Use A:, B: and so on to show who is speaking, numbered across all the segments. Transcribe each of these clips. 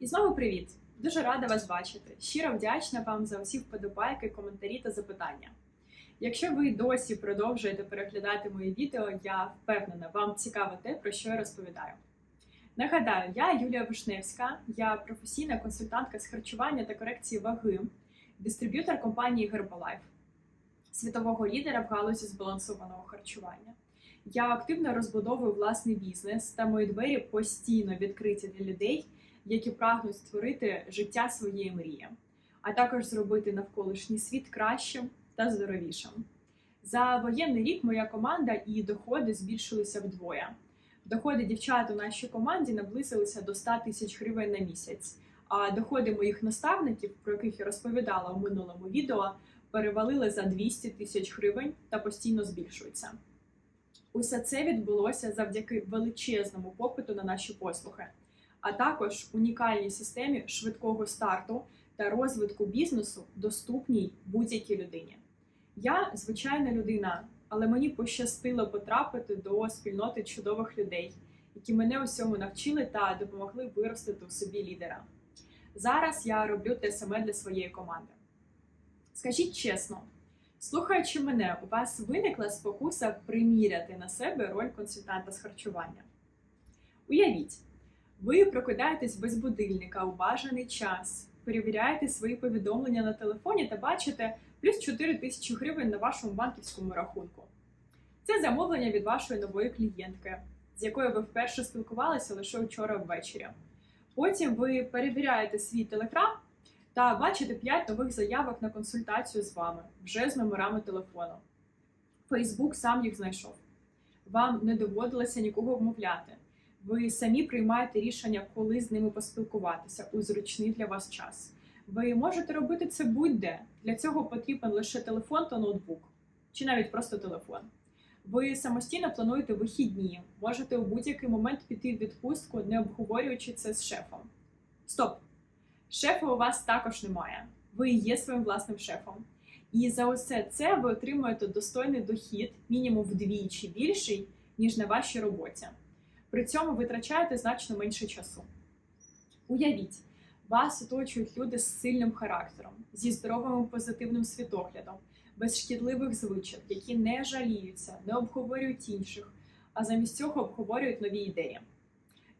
A: І знову привіт! Дуже рада вас бачити. Щиро вдячна вам за усі вподобайки, коментарі та запитання. Якщо ви досі продовжуєте переглядати мої відео, я впевнена, вам цікаво те, про що я розповідаю. Нагадаю, я Юлія Вишневська, я професійна консультантка з харчування та корекції ваги, дистриб'ютор компанії Herbalife, світового лідера в галузі збалансованого харчування. Я активно розбудовую власний бізнес, та мої двері постійно відкриті для людей, які прагнуть створити життя своєї мрії, а також зробити навколишній світ кращим та здоровішим. За воєнний рік моя команда і доходи збільшилися вдвоє. Доходи дівчат у нашій команді наблизилися до 100 тисяч гривень на місяць. А доходи моїх наставників, про яких я розповідала у минулому відео, перевалили за 200 тисяч гривень та постійно збільшуються. Усе це відбулося завдяки величезному попиту на наші послуги, а також унікальній системі швидкого старту та розвитку бізнесу, доступній будь-якій людині. Я звичайна людина, але мені пощастило потрапити до спільноти чудових людей, які мене усьому навчили та допомогли виростити у собі лідера. Зараз я роблю те саме для своєї команди. Скажіть чесно, слухаючи мене, у вас виникла спокуса приміряти на себе роль консультанта з харчування. Уявіть, ви прокидаєтесь без будильника у бажаний час, перевіряєте свої повідомлення на телефоні та бачите плюс 4 тисячі гривень на вашому банківському рахунку. Це замовлення від вашої нової клієнтки, з якою ви вперше спілкувалися лише вчора ввечері. Потім ви перевіряєте свій телеграм та бачите 5 нових заявок на консультацію з вами вже з номерами телефону. Фейсбук сам їх знайшов. Вам не доводилося нікого вмовляти. Ви самі приймаєте рішення, коли з ними поспілкуватися у зручний для вас час. Ви можете робити це будь-де. Для цього потрібен лише телефон та ноутбук, чи навіть просто телефон. Ви самостійно плануєте вихідні, можете у будь-який момент піти в відпустку, не обговорюючи це з шефом. Стоп! Шефа у вас також немає. Ви є своїм власним шефом. І за усе це ви отримуєте достойний дохід, мінімум вдвічі більший, ніж на вашій роботі. При цьому витрачаєте значно менше часу. Уявіть, вас оточують люди з сильним характером, зі здоровим позитивним світоглядом, без шкідливих звичок, які не жаліються, не обговорюють інших, а замість цього обговорюють нові ідеї.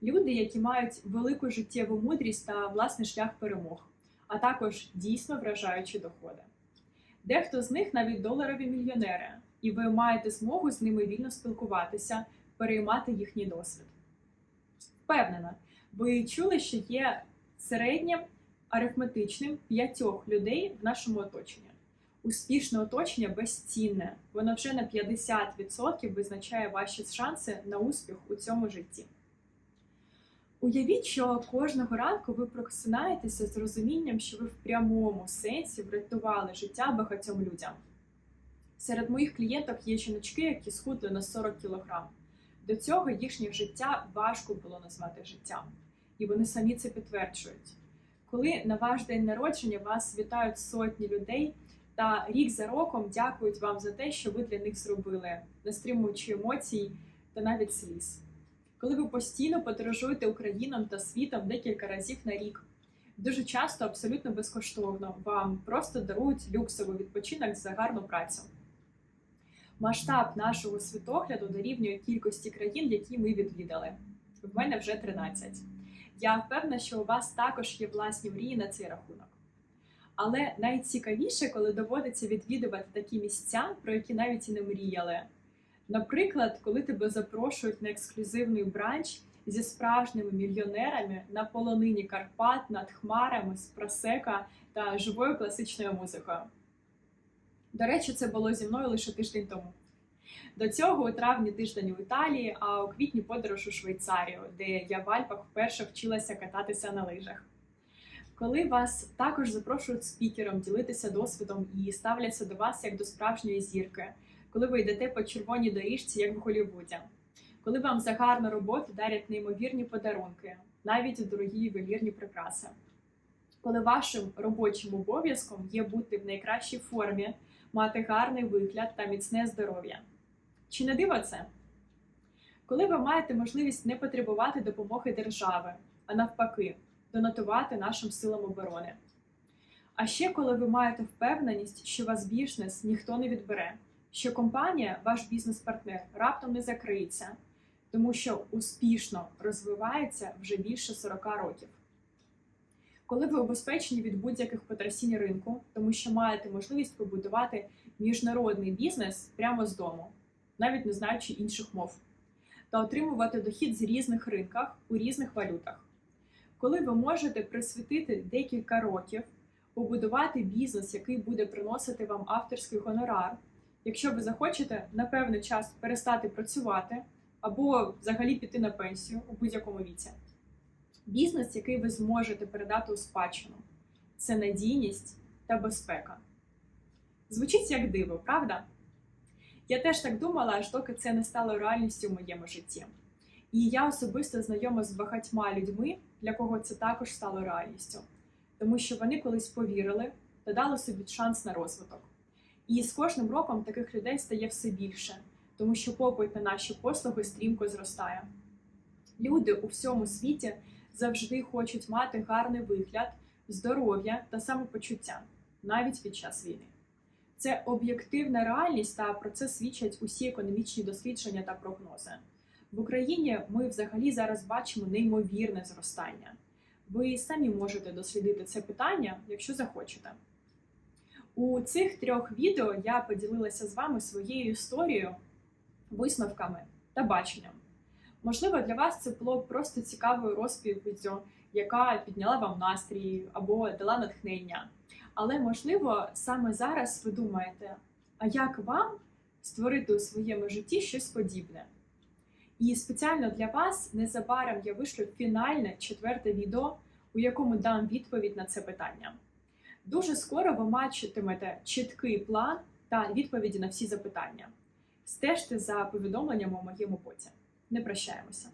A: Люди, які мають велику життєву мудрість та власний шлях перемог, а також дійсно вражаючі доходи. Дехто з них навіть доларові мільйонери, і ви маєте змогу з ними вільно спілкуватися, переймати їхній досвід. Впевнена, ви чули, що є середнім арифметичним п'ятьох людей в нашому оточенні. Успішне оточення безцінне, воно вже на 50% визначає ваші шанси на успіх у цьому житті. Уявіть, що кожного ранку ви просинаєтеся з розумінням, що ви в прямому сенсі врятували життя багатьом людям. Серед моїх клієнток є жіночки, які схудли на 40 кг. До цього їхнє життя важко було назвати життям, і вони самі це підтверджують. Коли на ваш день народження вас вітають сотні людей та рік за роком дякують вам за те, що ви для них зробили, не стримуючи емоцій та навіть сліз. Коли ви постійно подорожуєте Україною та світом декілька разів на рік, дуже часто абсолютно безкоштовно вам просто дарують люксовий відпочинок за гарну працю. Масштаб нашого світогляду дорівнює кількості країн, які ми відвідали. В мене вже 13. Я впевнена, що у вас також є власні мрії на цей рахунок. Але найцікавіше, коли доводиться відвідувати такі місця, про які навіть і не мріяли. Наприклад, коли тебе запрошують на ексклюзивний бранч зі справжніми мільйонерами на полонині Карпат над хмарами з просека та живою класичною музикою. До речі, це було зі мною лише тиждень тому. До цього у травні тиждень у Італії, а у квітні подорож у Швейцарію, де я в Альпах вперше вчилася кататися на лижах. Коли вас також запрошують спікером ділитися досвідом і ставляться до вас як до справжньої зірки, коли ви йдете по червоній доріжці, як в Голлівуді, коли вам за гарну роботу дарять неймовірні подарунки, навіть дорогі ювелірні прикраси, коли вашим робочим обов'язком є бути в найкращій формі, мати гарний вигляд та міцне здоров'я. Чи не диво це? Коли ви маєте можливість не потребувати допомоги держави, а навпаки, донатувати нашим силам оборони. А ще коли ви маєте впевненість, що ваш бізнес ніхто не відбере, що компанія, ваш бізнес-партнер, раптом не закриється, тому що успішно розвивається вже більше 40 років. Коли ви обезпечені від будь-яких потрясінь ринку, тому що маєте можливість побудувати міжнародний бізнес прямо з дому, навіть не знаючи інших мов, та отримувати дохід з різних ринках у різних валютах. Коли ви можете присвятити декілька років, побудувати бізнес, який буде приносити вам авторський гонорар, якщо ви захочете на певний час перестати працювати або взагалі піти на пенсію у будь-якому віці. Бізнес, який ви зможете передати у спадщину, це надійність та безпека. Звучить як диво, правда? Я теж так думала, аж доки це не стало реальністю в моєму житті. І я особисто знайома з багатьма людьми, для кого це також стало реальністю, тому що вони колись повірили та дали собі шанс на розвиток. І з кожним роком таких людей стає все більше, тому що попит на наші послуги стрімко зростає. Люди у всьому світі завжди хочуть мати гарний вигляд, здоров'я та самопочуття, навіть під час війни. Це об'єктивна реальність, та про це свідчать усі економічні дослідження та прогнози. В Україні ми взагалі зараз бачимо неймовірне зростання. Ви самі можете дослідити це питання, якщо захочете. У цих трьох відео я поділилася з вами своєю історією, висновками та баченням. Можливо, для вас це було просто цікавою розповіддю, яка підняла вам настрій або дала натхнення. Але можливо, саме зараз ви думаєте, а як вам створити у своєму житті щось подібне? І спеціально для вас незабаром я вишлю фінальне четверте відео, у якому дам відповідь на це питання. Дуже скоро ви бачитимете чіткий план та відповіді на всі запитання. Стежте за повідомленнями у моєму боці. Не прощаємося.